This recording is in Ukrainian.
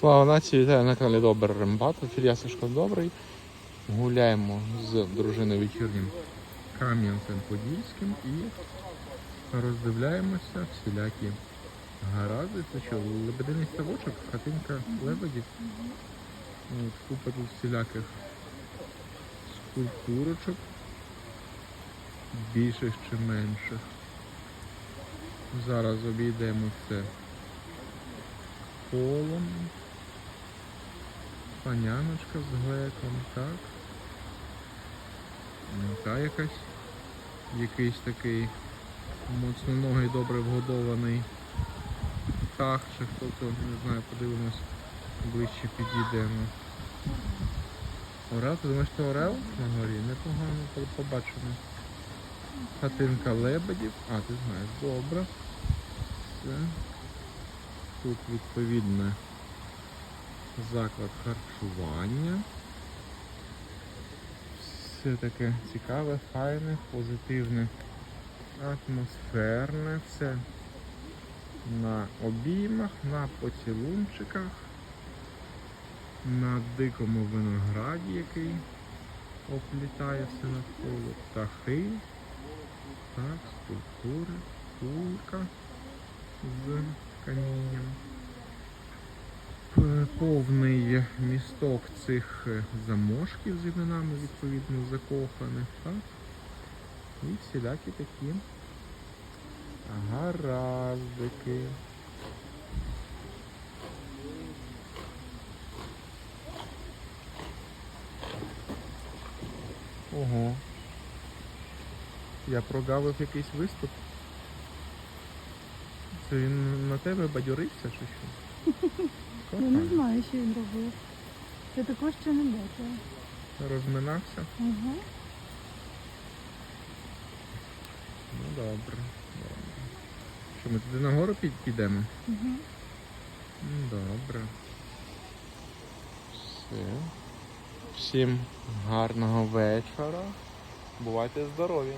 Слава нації, вітаю на каналі Добрий Рембат. Ефір я Сашко Добрий. Гуляємо з дружиною вечірнім Кам'янцем Подільським і роздивляємося всілякі гарази. Це що, лебединий ставочок, хатинка лебедів. От, купа тут всіляких скульптурочок, більших чи менших. Зараз обійдемо це колом. Паняночка з глеком, так. Ну, Та якась. Якийсь такий моцноногий, добре вгодований птах, чи хто то, не знаю, подивимось, ближче підійдемо. Орел, ти думаєш, це орел на горі? Непогано по- побачимо. Хатинка лебедів. А, ти знаєш, добре. Все. Тут відповідне заклад харчування. Все таке цікаве, файне, позитивне, атмосферне, все на обіймах, на поцілунчиках, на дикому винограді, який оплітає все навколо, птахи, так, скульптури, кулька з камінням. Повний місток цих е, замошків з іменами відповідно закоханих, так? І всілякі такі гараздики. Ого. Я прогавив якийсь виступ. Це він на тебе бадьорився чи що? Я не знаю, що він робив. Я також ще не бачила. Розминався? Угу. Ну добре. добре. Що ми туди нагору під- підемо? Угу. Ну, Добре. Все. Всім гарного вечора. Бувайте здорові!